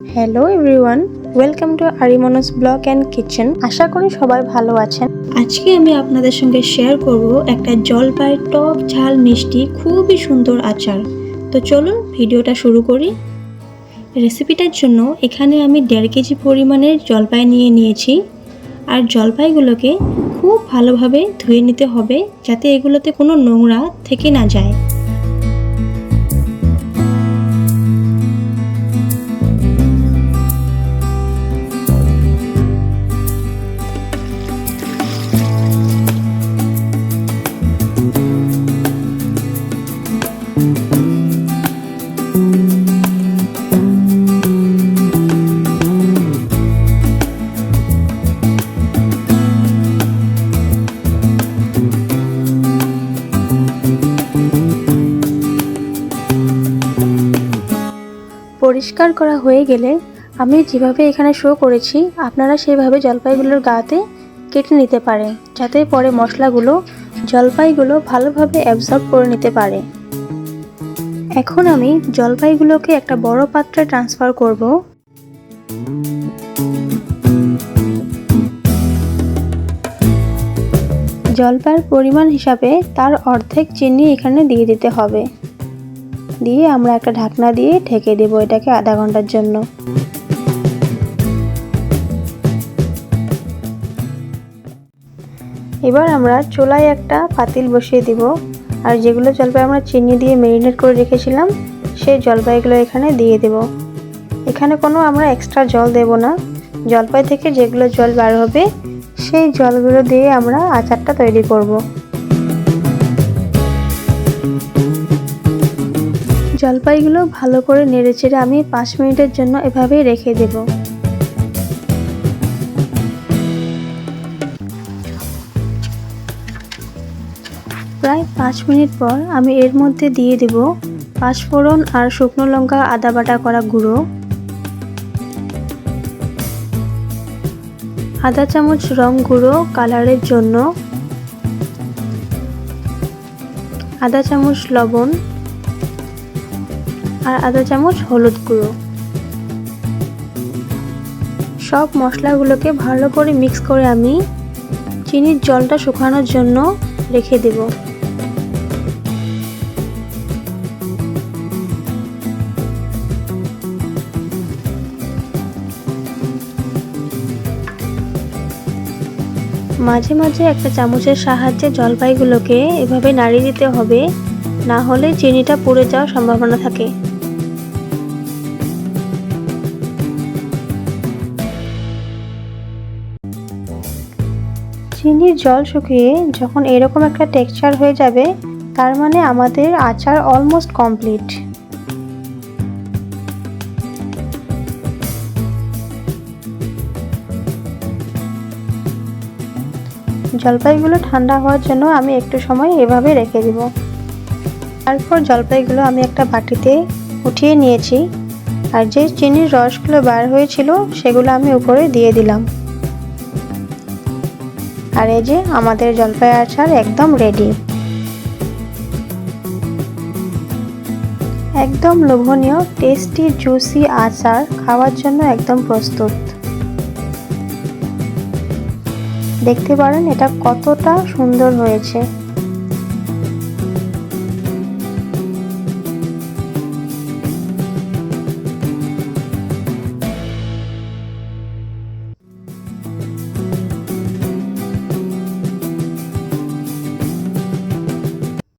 Hello everyone welcome to আরিমনোস blog and kitchen আশা করি সবাই ভালো আছেন। আজকে আমি আপনাদের সঙ্গে শেয়ার করব একটা জলপাইয়ের টক ঝাল মিষ্টি, খুবই সুন্দর আচার। তো চলুন ভিডিওটা শুরু করি। রেসিপিটার জন্য এখানে আমি দেড় কেজি পরিমাণের জলপাই নিয়ে নিয়েছি। আর জলপাইগুলোকে খুব ভালোভাবে ধুয়ে নিতে হবে যাতে এগুলোতে কোনো নোংরা থেকে না যায়। পরিষ্কার করা হয়ে গেলে আমি যেভাবে এখানে শো করেছি, আপনারা সেইভাবে জলপাইগুলোর গাতে কেটে নিতে পারেন, যাতে পরে মশলাগুলো জলপাইগুলো ভালোভাবে অ্যাবজর্ব করে নিতে পারে। এখন আমি জলপাইগুলোকে একটা বড় পাত্রে ট্রান্সফার করব। জলপাইয়ের পরিমাণ হিসাবে তার অর্ধেক চিনি এখানে দিয়ে দিতে হবে। দিয়ে আমরা একটা ঢাকনা দিয়ে ঢেকে দেবো এটাকে আধা ঘণ্টার জন্য। এবার আমরা চুলায় একটা পাতিল বসিয়ে দিব। আর যেগুলো জলপাই আমরা চিনি দিয়ে মেরিনেট করে রেখেছিলাম, সেই জলপাইগুলো এখানে দিয়ে দেব। এখানে কোনো আমরা এক্সট্রা জল দেব না। জলপাই থেকে যেগুলো জল বার হবে, সেই জলগুলো দিয়ে আমরা আচারটা তৈরি করব। জলপাইগুলো ভালো করে নেড়েচেড়ে আমি পাঁচ মিনিটের জন্য এভাবেই রেখে দেব। প্রায় পাঁচ মিনিট পর আমি এর মধ্যে দিয়ে দেব পাঁচফোড়ন আর শুকনো লঙ্কা আদা বাটা করা গুঁড়ো। আধা চামচ রং গুঁড়ো কালারের জন্য। আধা চামচ লবণ। আর আধা চামচ, হলুদ গুঁড়ো। সব মশলাগুলোকে ভালো করে মিক্স করে আমি চিনির জলটা শুকানোর জন্য রেখে দেব। মাঝে মাঝে একটা চামচের সাহায্যে জলপাইগুলোকে এভাবে নাড়িয়ে দিতে হবে, না হলে চিনিটা পুড়ে যাওয়ার সম্ভাবনা থাকে। চিনির জল শুকিয়ে যখন এরকম একটা টেক্সচার হয়ে যাবে, তার মানে আমাদের আচার অলমোস্ট কমপ্লিট জলপাইগুলো ঠান্ডা হওয়ার জন্য আমি একটু সময় এভাবে রেখে দিব। তারপর জলপাইগুলো আমি একটা বাটিতে উঠিয়ে নিয়েছি, আর যে চিনির রসগুলো বার হয়েছিল, সেগুলো আমি উপরে দিয়ে দিলাম। আর এই যে আমাদের জলপাই আচার একদম রেডি একদম লোভনীয় টেস্টি জুসি আচার খাওয়ার জন্য একদম প্রস্তুত। দেখতে পারেন এটা কতটা সুন্দর হয়েছে।